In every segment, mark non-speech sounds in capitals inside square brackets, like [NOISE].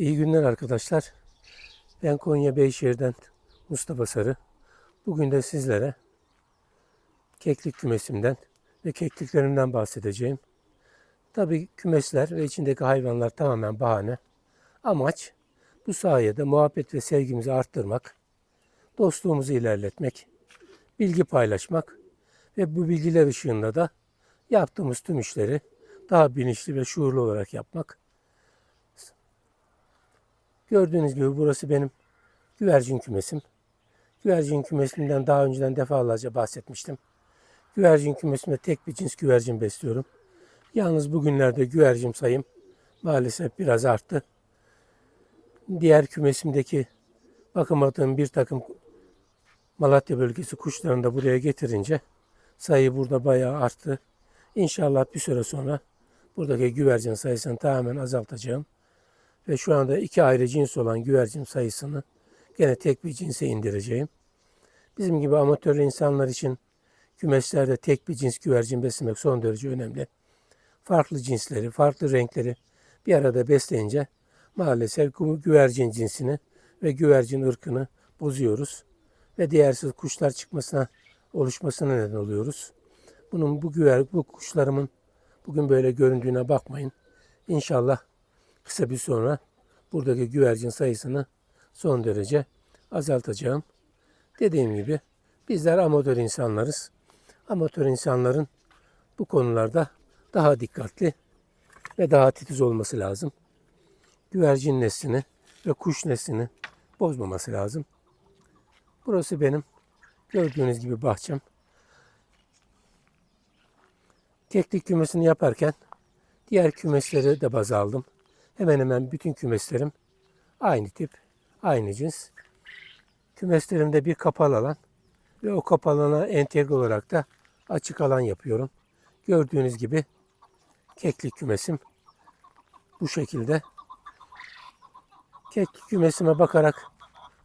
İyi günler arkadaşlar. Ben Konya Beyşehir'den Mustafa Sarı. Bugün de sizlere keklik kümesimden ve kekliklerimden bahsedeceğim. Tabii kümesler ve içindeki hayvanlar tamamen bahane. Amaç bu sayede muhabbet ve sevgimizi arttırmak, dostluğumuzu ilerletmek, bilgi paylaşmak ve bu bilgiler ışığında da yaptığımız tüm işleri daha bilinçli ve şuurlu olarak yapmak. Gördüğünüz gibi burası benim güvercin kümesim. Güvercin kümesinden daha önceden defalarca bahsetmiştim. Güvercin kümesimde tek bir cins güvercin besliyorum. Yalnız bugünlerde güvercin sayım maalesef biraz arttı. Diğer kümesimdeki bakımadığım bir takım Malatya bölgesi kuşlarını da buraya getirince sayı burada bayağı arttı. İnşallah bir süre sonra buradaki güvercin sayısını tamamen azaltacağım. Ve şu anda iki ayrı cins olan güvercin sayısını gene tek bir cinse indireceğim. Bizim gibi amatör insanlar için kümeslerde tek bir cins güvercin beslemek son derece önemli. Farklı cinsleri, farklı renkleri bir arada besleyince maalesef güvercin cinsini ve güvercin ırkını bozuyoruz ve diğersiz kuşlar çıkmasına, oluşmasına neden oluyoruz. Bunun bu güver, bu kuşlarımın bugün böyle göründüğüne bakmayın. İnşallah kısa bir sonra buradaki güvercin sayısını son derece azaltacağım. Dediğim gibi bizler amatör insanlarız. Amatör insanların bu konularda daha dikkatli ve daha titiz olması lazım. Güvercin neslini ve kuş neslini bozmaması lazım. Burası benim gördüğünüz gibi bahçem. Keklik kümesini yaparken diğer kümesleri de baz aldım. Hemen hemen bütün kümeslerim aynı tip, aynı cins. Kümeslerimde bir kapalı alan ve o kapalı alana entegre olarak da açık alan yapıyorum. Gördüğünüz gibi keklik kümesim bu şekilde. Keklik kümesime bakarak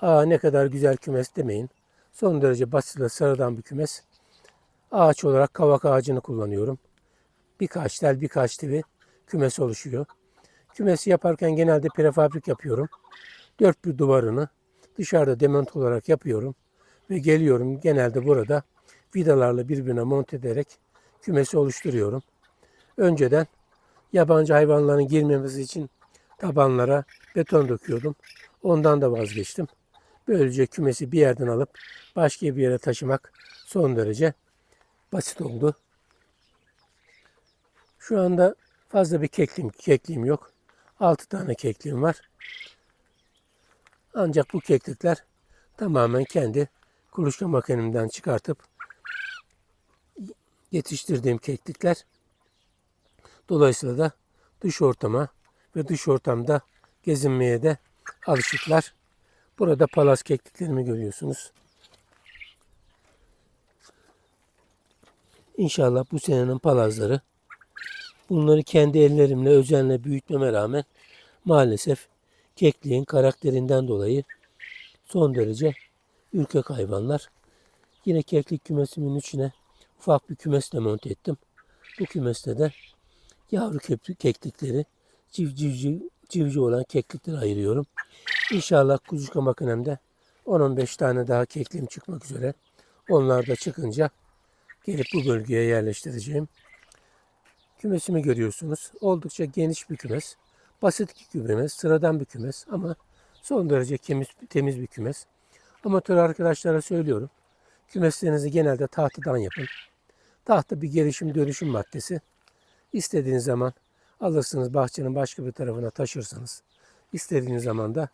aa ne kadar güzel kümes demeyin. Son derece basit ve sıradan bir kümes. Ağaç olarak kavak ağacını kullanıyorum. Birkaç tel birkaç tivi kümes oluşuyor. Kümesi yaparken genelde prefabrik yapıyorum. Dört bir duvarını dışarıda dement olarak yapıyorum. Ve geliyorum genelde burada vidalarla birbirine monte ederek kümesi oluşturuyorum. Önceden yabancı hayvanların girmemesi için tabanlara beton döküyordum. Ondan da vazgeçtim. Böylece kümesi bir yerden alıp başka bir yere taşımak son derece basit oldu. Şu anda fazla bir kekliğim, kekliğim yok. 6 tane kekliğim var. Ancak bu keklikler tamamen kendi kuluçka makinemden çıkartıp yetiştirdiğim keklikler. Dolayısıyla da dış ortama ve dış ortamda gezinmeye de alışıklar. Burada palas kekliklerimi görüyorsunuz. İnşallah bu senenin palazları Bunları kendi ellerimle özenle büyütmeme rağmen maalesef kekliğin karakterinden dolayı son derece ürkek hayvanlar. Yine keklik kümesimin içine ufak bir kümes de monte ettim. Bu kümeste de yavru keklikleri civcivci, civci olan keklikleri ayırıyorum. İnşallah kuzuka makinemde 10-15 tane daha kekliğim çıkmak üzere. Onlar da çıkınca gelip bu bölgeye yerleştireceğim. Kümesimi görüyorsunuz. Oldukça geniş bir kümes. Basit bir kümes, sıradan bir kümes ama son derece temiz, temiz bir kümes. Amatör arkadaşlara söylüyorum. Kümeslerinizi genelde tahtadan yapın. Tahta bir gelişim dönüşüm maddesi. İstediğiniz zaman alırsınız bahçenin başka bir tarafına taşırsınız. İstediğiniz zaman da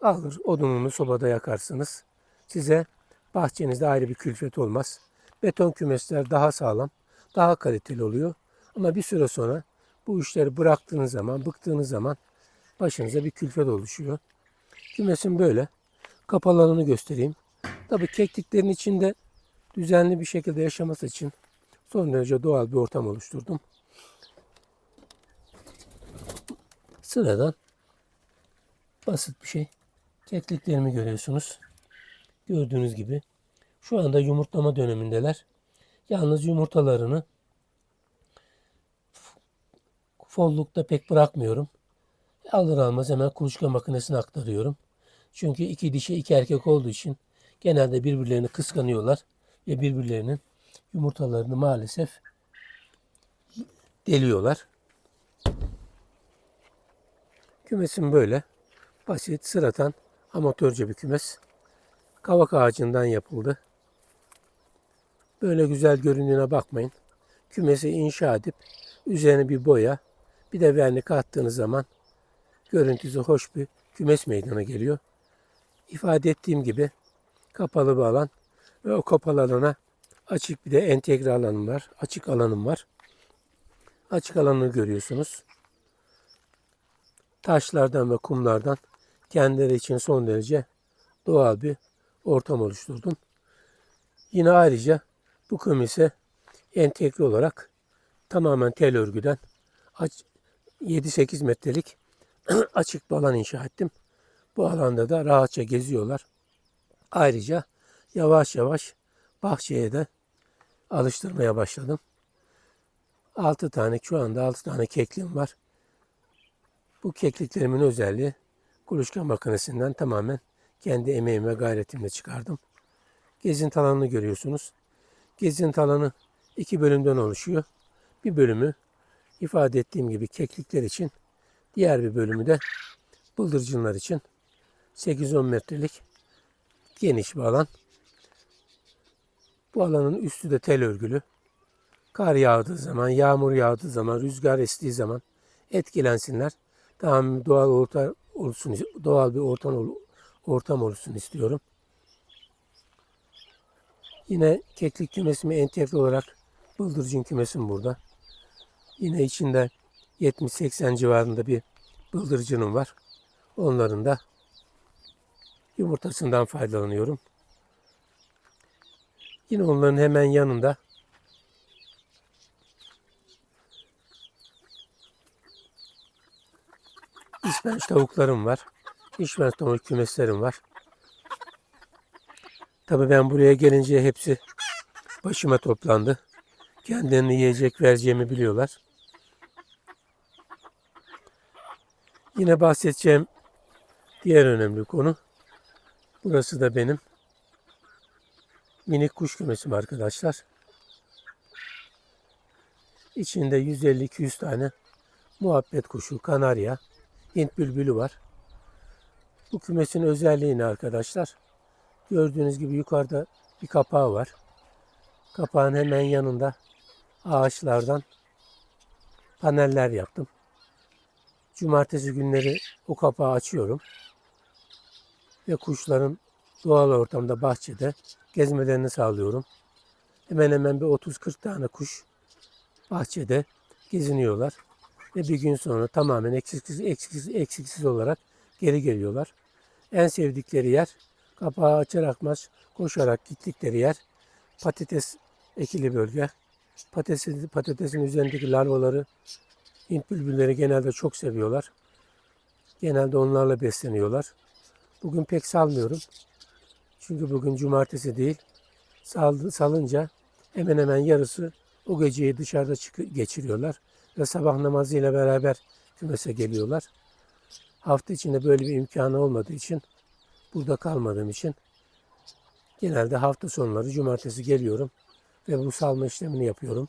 alır odununu sobada yakarsınız. Size bahçenizde ayrı bir külfet olmaz. Beton kümesler daha sağlam daha kaliteli oluyor. Ama bir süre sonra bu işleri bıraktığınız zaman, bıktığınız zaman başınıza bir külfet oluşuyor. Kümesim böyle. Kapalı alanı göstereyim. Tabii kekliklerin içinde düzenli bir şekilde yaşaması için son derece doğal bir ortam oluşturdum. Sıradan basit bir şey. Kekliklerimi görüyorsunuz. Gördüğünüz gibi şu anda yumurtlama dönemindeler. Yalnız yumurtalarını follukta pek bırakmıyorum. Alır almaz hemen kuluçka makinesine aktarıyorum. Çünkü iki dişi iki erkek olduğu için genelde birbirlerini kıskanıyorlar ve birbirlerinin yumurtalarını maalesef deliyorlar. Kümesim böyle. Basit, sıratan, amatörce bir kümes. Kavak ağacından yapıldı. Böyle güzel göründüğüne bakmayın. Kümesi inşa edip üzerine bir boya, bir de vernik attığınız zaman görüntüsü hoş bir kümes meydana geliyor. İfade ettiğim gibi kapalı bir alan ve o kapalı alana açık bir de entegre alanım var. Açık alanım var. Açık alanı görüyorsunuz. Taşlardan ve kumlardan kendileri için son derece doğal bir ortam oluşturdum. Yine ayrıca bu kümise entegre olarak tamamen tel örgüden aç- 7-8 metrelik [CLEARS THROAT] açık bir alan inşa ettim. Bu alanda da rahatça geziyorlar. Ayrıca yavaş yavaş bahçeye de alıştırmaya başladım. 6 tane şu anda 6 tane keklim var. Bu kekliklerimin özelliği kuluçka makinesinden tamamen kendi emeğim ve gayretimle çıkardım. Gezinti alanını görüyorsunuz. Gezinti alanı iki bölümden oluşuyor. Bir bölümü ifade ettiğim gibi keklikler için, diğer bir bölümü de bıldırcınlar için 8-10 metrelik geniş bir alan. Bu alanın üstü de tel örgülü. Kar yağdığı zaman, yağmur yağdığı zaman, rüzgar estiği zaman etkilensinler. Tamam doğal orta olsun, doğal bir ortam ortam olsun istiyorum. Yine keklik kümesimi entegre olarak bıldırcın kümesim burada. Yine içinde 70-80 civarında bir bıldırcınım var. Onların da yumurtasından faydalanıyorum. Yine onların hemen yanında İspenç tavuklarım var. İspenç tavuk kümeslerim var. Tabii ben buraya gelince hepsi başıma toplandı. Kendilerini yiyecek vereceğimi biliyorlar. Yine bahsedeceğim diğer önemli konu. Burası da benim minik kuş kümesim arkadaşlar. İçinde 150-200 tane muhabbet kuşu, kanarya, Hint bülbülü var. Bu kümesin özelliği ne arkadaşlar? Gördüğünüz gibi yukarıda bir kapağı var. Kapağın hemen yanında ağaçlardan paneller yaptım. Cumartesi günleri o kapağı açıyorum. Ve kuşların doğal ortamda bahçede gezmelerini sağlıyorum. Hemen hemen bir 30-40 tane kuş bahçede geziniyorlar. Ve bir gün sonra tamamen eksiksiz, eksiksiz, eksiksiz olarak geri geliyorlar. En sevdikleri yer kapağı açar açmaz koşarak gittikleri yer patates ekili bölge. Patatesin, patatesin üzerindeki larvaları Hint bülbülleri genelde çok seviyorlar. Genelde onlarla besleniyorlar. Bugün pek salmıyorum. Çünkü bugün cumartesi değil. Saldı, salınca hemen hemen yarısı o geceyi dışarıda çık- geçiriyorlar. Ve sabah namazıyla beraber kümese geliyorlar. Hafta içinde böyle bir imkanı olmadığı için burada kalmadığım için genelde hafta sonları cumartesi geliyorum ve bu salma işlemini yapıyorum.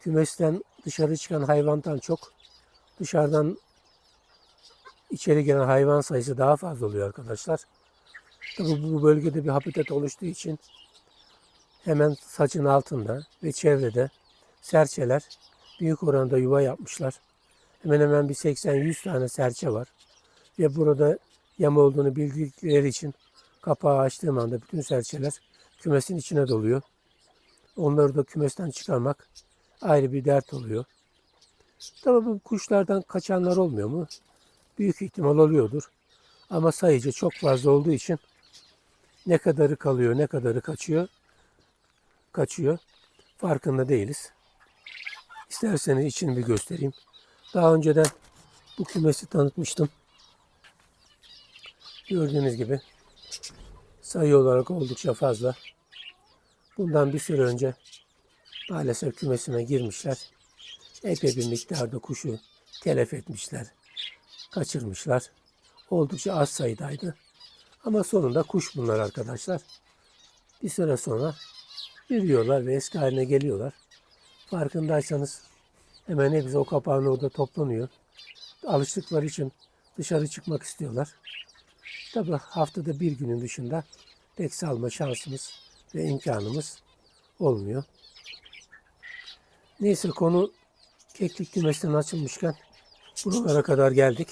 Kümesten dışarı çıkan hayvandan çok dışarıdan içeri gelen hayvan sayısı daha fazla oluyor arkadaşlar. Tabii bu bölgede bir habitat oluştuğu için hemen saçın altında ve çevrede serçeler büyük oranda yuva yapmışlar. Hemen hemen bir 80-100 tane serçe var. Ve burada yem olduğunu bildikleri için kapağı açtığım anda bütün serçeler kümesin içine doluyor. Onları da kümesten çıkarmak ayrı bir dert oluyor. Tabii bu kuşlardan kaçanlar olmuyor mu? Büyük ihtimal oluyordur. Ama sayıca çok fazla olduğu için ne kadarı kalıyor, ne kadarı kaçıyor, kaçıyor. Farkında değiliz. İsterseniz içini bir göstereyim. Daha önceden bu kümesi tanıtmıştım. Gördüğünüz gibi sayı olarak oldukça fazla. Bundan bir süre önce maalesef kümesime girmişler. epey bir miktarda kuşu telef etmişler, kaçırmışlar. Oldukça az sayıdaydı. Ama sonunda kuş bunlar arkadaşlar. Bir süre sonra yürüyorlar ve eski haline geliyorlar. Farkındaysanız hemen hepsi o kapağın orada toplanıyor. Alıştıkları için dışarı çıkmak istiyorlar. Tabi haftada bir günün dışında pek salma şansımız ve imkanımız olmuyor. Neyse konu keklik kümesinden açılmışken buralara kadar geldik.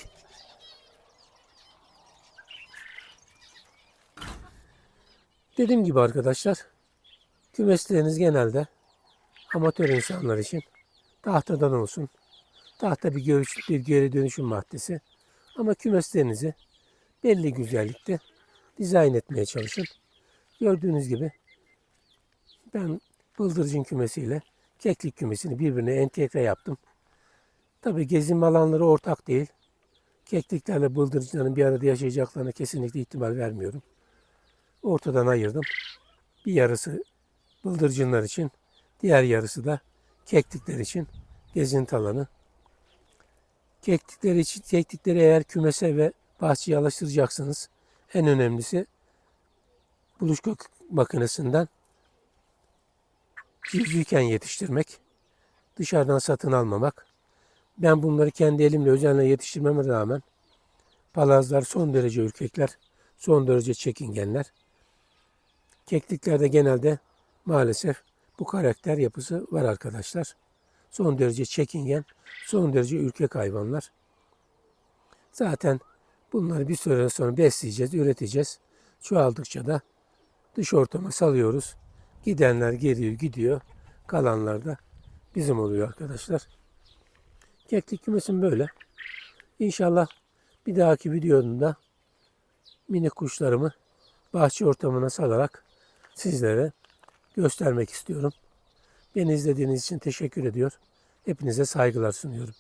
Dediğim gibi arkadaşlar kümesleriniz genelde amatör insanlar için tahtadan olsun. Tahta bir görüş, bir geri dönüşüm maddesi. Ama kümeslerinizi belli güzellikte dizayn etmeye çalışın. Gördüğünüz gibi ben bıldırcın kümesiyle keklik kümesini birbirine entegre yaptım. Tabi gezim alanları ortak değil. Kekliklerle bıldırcınların bir arada yaşayacaklarına kesinlikle ihtimal vermiyorum. Ortadan ayırdım. Bir yarısı bıldırcınlar için, diğer yarısı da keklikler için gezinti alanı. Keklikleri için, keklikleri eğer kümese ve bahçeye alıştıracaksınız. En önemlisi buluşka makinesinden civcivken yetiştirmek. Dışarıdan satın almamak. Ben bunları kendi elimle özenle yetiştirmeme rağmen palazlar son derece ürkekler, son derece çekingenler. Kekliklerde genelde maalesef bu karakter yapısı var arkadaşlar. Son derece çekingen, son derece ürkek hayvanlar. Zaten bunları bir süre sonra besleyeceğiz, üreteceğiz. Çoğaldıkça da dış ortama salıyoruz. Gidenler geliyor, gidiyor. Kalanlar da bizim oluyor arkadaşlar. Keklik kümesim böyle. İnşallah bir dahaki videomda minik kuşlarımı bahçe ortamına salarak sizlere göstermek istiyorum. Beni izlediğiniz için teşekkür ediyor. Hepinize saygılar sunuyorum.